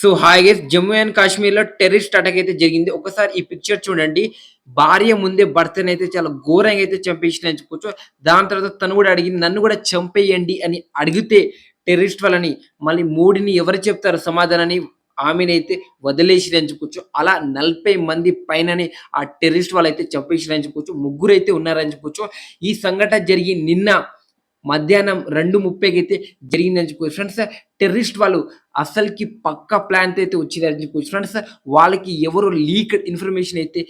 So హాయిగా Jammu and కాశ్మీర్‌లో terrorist attack అయితే జరిగింది. ఒకసారి ఈ పిక్చర్ చూడండి. భార్య ముందే భర్తనైతే చాలా ఘోరంగా అయితే చంపేసిందని చెప్పుకోవచ్చు. దాని తర్వాత తను కూడా అడిగింది నన్ను కూడా చంపేయండి అని అడిగితే టెర్రరిస్ట్ వాళ్ళని మళ్ళీ మోడీని ఎవరు చెప్తారు సమాధానాన్ని ఆమెనైతే వదిలేసిరని చెప్పుకోవచ్చు. అలా 40 మంది పైనని ఆ టెర్రరిస్ట్ వాళ్ళైతే చంపేసిరని చెప్పుకోవచ్చు. అయితే ఉన్నారని చెప్పుకోవచ్చు. ఈ సంఘటన జరిగి నిన్న మధ్యాహ్నం 2:30కి అయితే జరిగిందని చెప్పుకోవచ్చు. ఫ్రెండ్స్ టెర్రిస్ట్ వాళ్ళు అసలుకి పక్కా ప్లాన్ అయితే వచ్చిందని చెప్పుకోవచ్చు. ఫ్రెండ్స్ వాళ్ళకి ఎవరు లీక్డ్ ఇన్ఫర్మేషన్ అయితే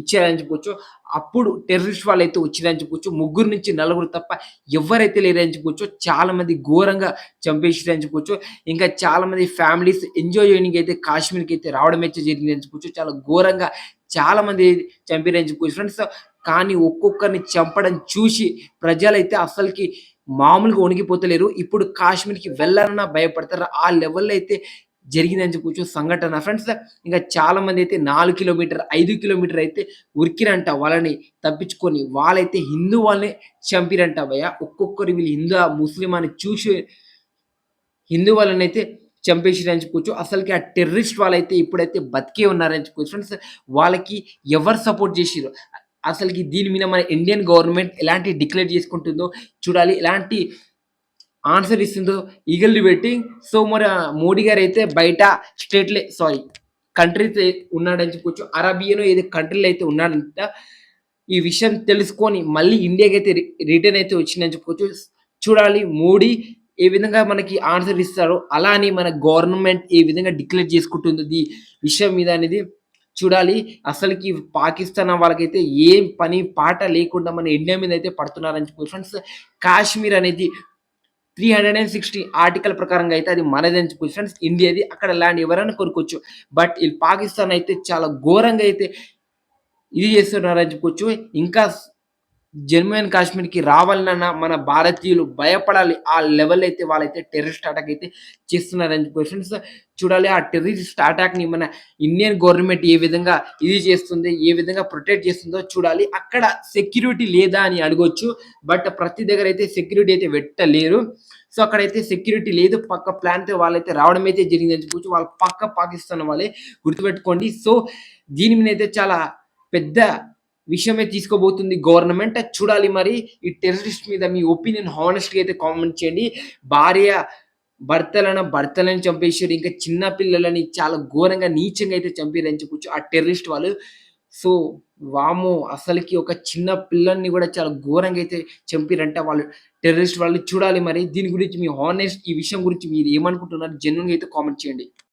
ఇచ్చారని చెప్పుకోవచ్చు. అప్పుడు టెర్రరిస్ట్ వాళ్ళైతే వచ్చిందని చెప్పుకోవచ్చు. ముగ్గురు నుంచి నలుగురు తప్ప ఎవరైతే లేరని చెప్పుకోవచ్చు. చాలా మంది ఘోరంగా చంపేసిరని చెప్పుకోవచ్చు. ఇంకా చాలా మంది ఫ్యామిలీస్ ఎంజాయ్ చేయడానికి అయితే కాశ్మీర్‌కి అయితే రావడం అయితే జరిగిందని చెప్పుకోవచ్చు. చాలా ఘోరంగా చాలా మంది చంపారని చెప్పుకోవచ్చు. ఫ్రెండ్స్ కానీ ఒక్కొక్కరిని చంపడం చూసి ప్రజలైతే అసలుకి మామూలుగా వణికిపోతలేరు. ఇప్పుడు కాశ్మీర్‌కి వెళ్ళాలన్నా భయపడతారు. ఆ లెవెల్‌లో అయితే జరిగిందని కూర్చో సంఘటన. ఫ్రెండ్స్ ఇంకా చాలా మంది అయితే నాలుగు కిలోమీటర్, ఐదు కిలోమీటర్ అయితే ఉరికిరంట వాళ్ళని తప్పించుకొని. వాళ్ళైతే హిందూ వాళ్ళని చంపిరంట భయ్యా. ఒక్కొక్కరు వీళ్ళు హిందూ ముస్లిం అని చూసి హిందూ అయితే చంపేసిరని చెప్పుకోవచ్చు. అసలుకి ఆ టెర్రరిస్ట్ వాళ్ళైతే ఇప్పుడైతే బతికే ఉన్నారని చెప్పుకోవచ్చు. ఫ్రెండ్స్ వాళ్ళకి ఎవరు సపోర్ట్ చేసిర్రు? అసలుకి దీని మీద మన ఇండియన్ గవర్నమెంట్ ఎలాంటి డిక్లేర్ చేసుకుంటుందో చూడాలి. ఎలాంటి ఆన్సర్ ఇస్తుందో ఈగర్లీ పెట్టి సో మరి మోడీ గారు అయితే బయట స్టేట్‌లే సారీ కంట్రీ‌తో ఉన్నాడని చెప్పుకోవచ్చు. అరేబియనో ఏదో కంట్రీలో అయితే ఉన్నాడంట. ఈ విషయం తెలుసుకొని మళ్ళీ ఇండియాకి అయితే రిటర్న్ అయితే వచ్చిందని చెప్పుకోవచ్చు. చూడాలి మోడీ ఏ విధంగా మనకి ఆన్సర్ ఇస్తారో అలా అని మన గవర్నమెంట్ ఏ విధంగా డిక్లేర్ చేసుకుంటుందో ఈ విషయం మీద అనేది చూడాలి. అసలుకి పాకిస్తాన్ వాళ్ళకైతే ఏం పని పాట లేకుండా మన ఇండియా మీద అయితే పడుతున్నారని చెప్పి ఫ్రెండ్స్ కాశ్మీర్ అనేది 360 ఆర్టికల్ ప్రకారంగా అయితే అది మనదని చెప్పి ఫ్రెండ్స్ ఇండియాది. అక్కడ ల్యాండ్ ఎవరైనా కొనుక్కోవచ్చు. బట్ ఈ పాకిస్తాన్ అయితే చాలా ఘోరంగా అయితే ఇది చేస్తున్నారని చెప్పుకోవచ్చు. ఇంకా జమ్మూ అండ్ కాశ్మీర్‌కి రావాలన్నా మన భారతీయులు భయపడాలి. ఆ లెవెల్ అయితే వాళ్ళైతే టెర్రరిస్ట్ అటాక్ అయితే చేస్తున్నారని క్వశ్చన్స్ చూడాలి ఆ టెర్రరిస్ట్ అటాక్‌ని మన ఇండియన్ గవర్నమెంట్ ఏ విధంగా ఇది చేస్తుంది, ఏ విధంగా ప్రొటెక్ట్ చేస్తుందో చూడాలి. అక్కడ సెక్యూరిటీ లేదా అని అడగొచ్చు. బట్ ప్రతి దగ్గర అయితే సెక్యూరిటీ అయితే పెట్టలేరు. సో అక్కడైతే సెక్యూరిటీ లేదు. పక్క ప్లాన్‌తో వాళ్ళైతే రావడం అయితే జరిగింది అని చెప్పుకోవచ్చు. వాళ్ళు పక్క పాకిస్తాన్ వాళ్ళే గుర్తుపెట్టుకోండి. సో దీని మీద అయితే చాలా పెద్ద విషయమే తీసుకోబోతుంది గవర్నమెంట్. చూడాలి మరి ఈ టెర్రరిస్ట్ మీద మీ ఒపీనియన్ హానెస్ట్‌గా అయితే కామెంట్ చేయండి. భార్య భర్తలను భర్తలను చంపేశారు ఇంకా చిన్న పిల్లలని చాలా ఘోరంగా నీచంగా అయితే చంపారని చెప్పొచ్చు ఆ టెర్రరిస్ట్ వాళ్ళు. సో వాము అసలుకి ఒక చిన్న పిల్లల్ని కూడా చాలా ఘోరంగా అయితే చంపిర్రంట వాళ్ళు టెర్రరిస్ట్ వాళ్ళు. చూడాలి మరి దీని గురించి మీ హానెస్ట్ ఈ విషయం గురించి మీరు ఏమనుకుంటున్నారు? జెన్యూన్‌గా అయితే కామెంట్ చేయండి.